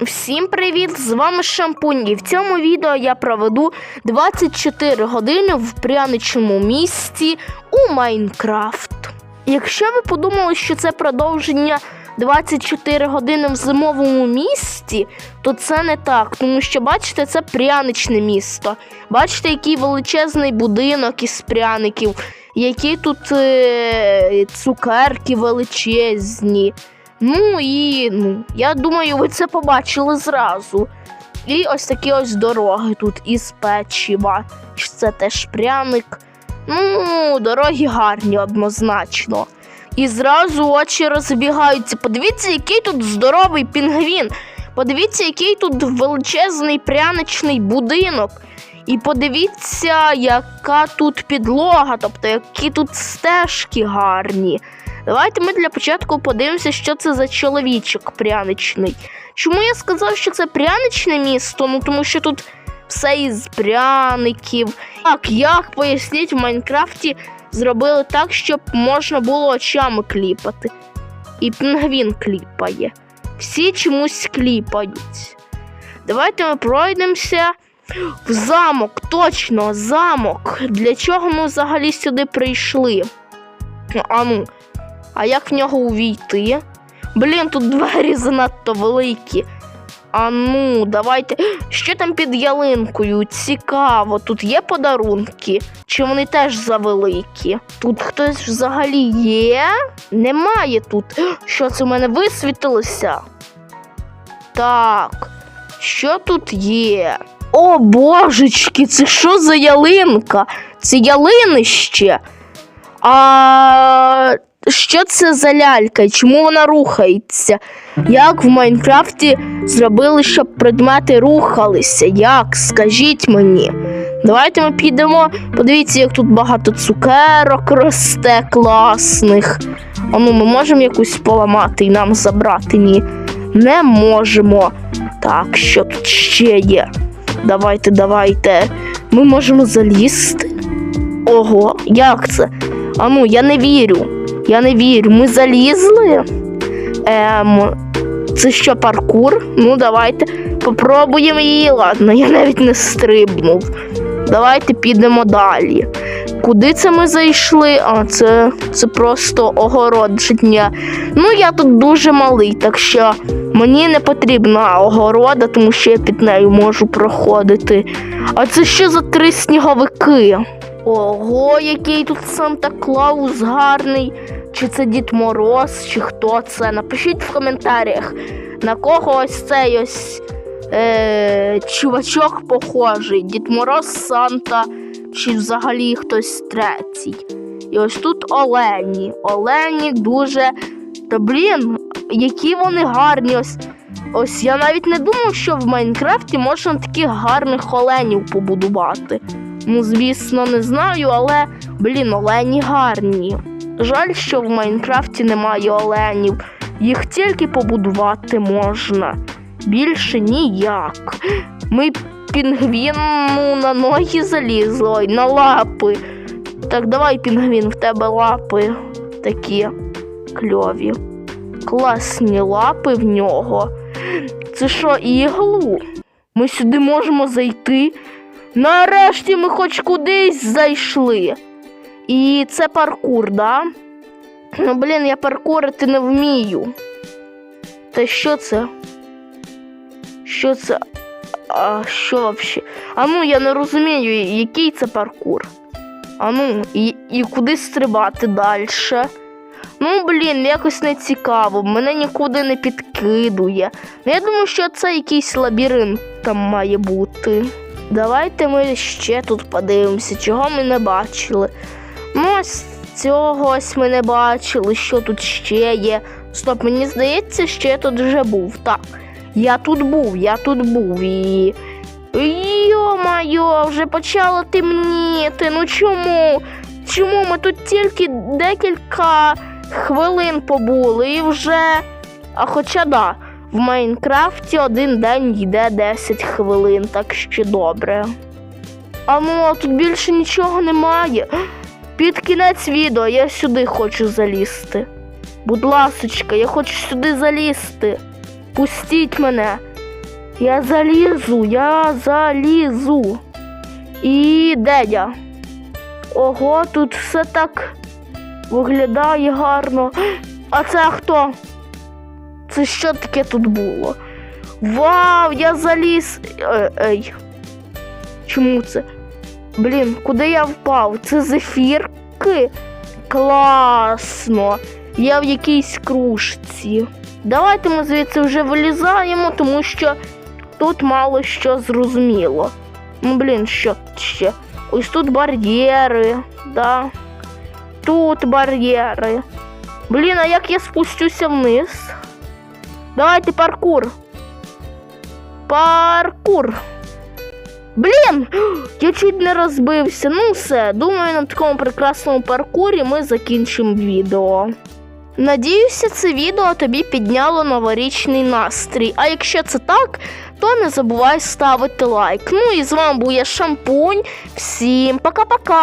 Всім привіт! З вами Шампунь, і в цьому відео я проведу 24 години в пряничному місті у Майнкрафт. Якщо ви подумали, що це продовження 24 години в зимовому місті, то це не так, тому що бачите, це пряничне місто. Бачите, який величезний будинок із пряників, які тут е- цукерки величезні. Ну і ну, я думаю, ви це побачили зразу. І ось такі ось дороги тут із печива. Це теж пряник. Ну, дороги гарні однозначно. І зразу очі розбігаються. Подивіться, який тут здоровий пінгвін. Подивіться, який тут величезний пряничний будинок. І подивіться, яка тут підлога, тобто які тут стежки гарні. Давайте ми для початку подивимося, що це за чоловічок пряничний. Чому я сказав, що це пряничне місто? Ну тому що тут все із пряників. Так, як поясніть, в Майнкрафті зробили так, щоб можна було очами кліпати. І пінгвін кліпає. Всі чомусь кліпають. Давайте ми пройдемося в замок. Точно, замок. Для чого ми взагалі сюди прийшли? А ну, а як в нього увійти? Блін, тут двері занадто великі. А ну, давайте. Що там під ялинкою? Цікаво, тут є подарунки? Чи вони теж завеликі? Тут хтось взагалі є? Немає тут. Що це в мене висвітилося? Так, що тут є? О, божечки, це що за ялинка? Це ялинище. А що це за лялька? Чому вона рухається? Як в Майнкрафті зробили, щоб предмети рухалися? Як? Скажіть мені. Давайте ми підемо. Подивіться, як тут багато цукерок росте класних. А ну, ми можемо якусь поламати і нам забрати? Ні. Не можемо. Так, що тут ще є? Давайте, давайте. Ми можемо залізти. Ого, як це? А ну, я не вірю. Я не вірю. Ми залізли. Ем, це що, паркур? Ну, давайте попробуємо її. Ладно, я навіть не стрибнув. Давайте підемо далі. Куди це ми зайшли? А, це, це просто огородження. Ну, я тут дуже малий, так що мені не потрібна огорода, тому що я під нею можу проходити. А це що за три сніговики? Ого, який тут Санта Клаус гарний. Чи це Дід Мороз, чи хто це? Напишіть в коментарях, на кого ось цей ось е, чувачок похожий. Дід Мороз, Санта, чи взагалі хтось третій. І ось тут Олені. Олені дуже. Та блін, які вони гарні. Ось, ось я навіть не думав, що в Майнкрафті можна таких гарних оленів побудувати. Ну, звісно, не знаю, але, блін, олені гарні. Жаль, що в Майнкрафті немає оленів. Їх тільки побудувати можна. Більше ніяк. Ми пінгвіну на ноги залізли, ой, на лапи. Так, давай, пінгвін, в тебе лапи такі кльові. Класні лапи в нього. Це що, іглу? Ми сюди можемо зайти. Нарешті ми хоч кудись зайшли. І це паркур, да? Ну, блін, я паркурити не вмію. Та що це? Що це? А що вообще? А ну я не розумію, який це паркур. А ну, і, і куди стрибати далі? Ну, блін, якось не цікаво, мене нікуди не підкидує. Ну, Я думаю, що це якийсь лабіринт там має бути. Давайте ми ще тут подивимося, чого ми не бачили. Ну, ось цього ми не бачили, що тут ще є. Стоп, мені здається, я тут вже був. Так, я тут був, я тут був і. Йо-майо, вже почало темніти. Ну чому? Чому ми тут тільки декілька хвилин побули і вже. А хоча да, в Майнкрафті один день йде 10 хвилин, так що добре. А ну, а тут більше нічого немає. Під кінець відео я сюди хочу залізти. Будь ласочка, я хочу сюди залізти. Пустіть мене. Я залізу, я залізу. І де я? Ого, тут все так виглядає гарно. А це хто? Це що таке тут було? Вау, я заліз. Е, Ей. Чому це? Блін, куди я впав? Це зефірки? Класно. Я в якійсь кружці. Давайте ми звідси вже вилізаємо, тому що тут мало що зрозуміло. Ну, блін, що ще? Ось тут бар'єри, да. Тут бар'єри. Блін, а як я спустюся вниз? Давайте паркур. Паркур. Блін, я чуть не розбився. Ну все, думаю, на такому прекрасному паркурі ми закінчимо відео. Надіюся, це відео тобі підняло новорічний настрій. А якщо це так, то не забувай ставити лайк. Ну і з вами був я Шампунь. Всім пока-пока!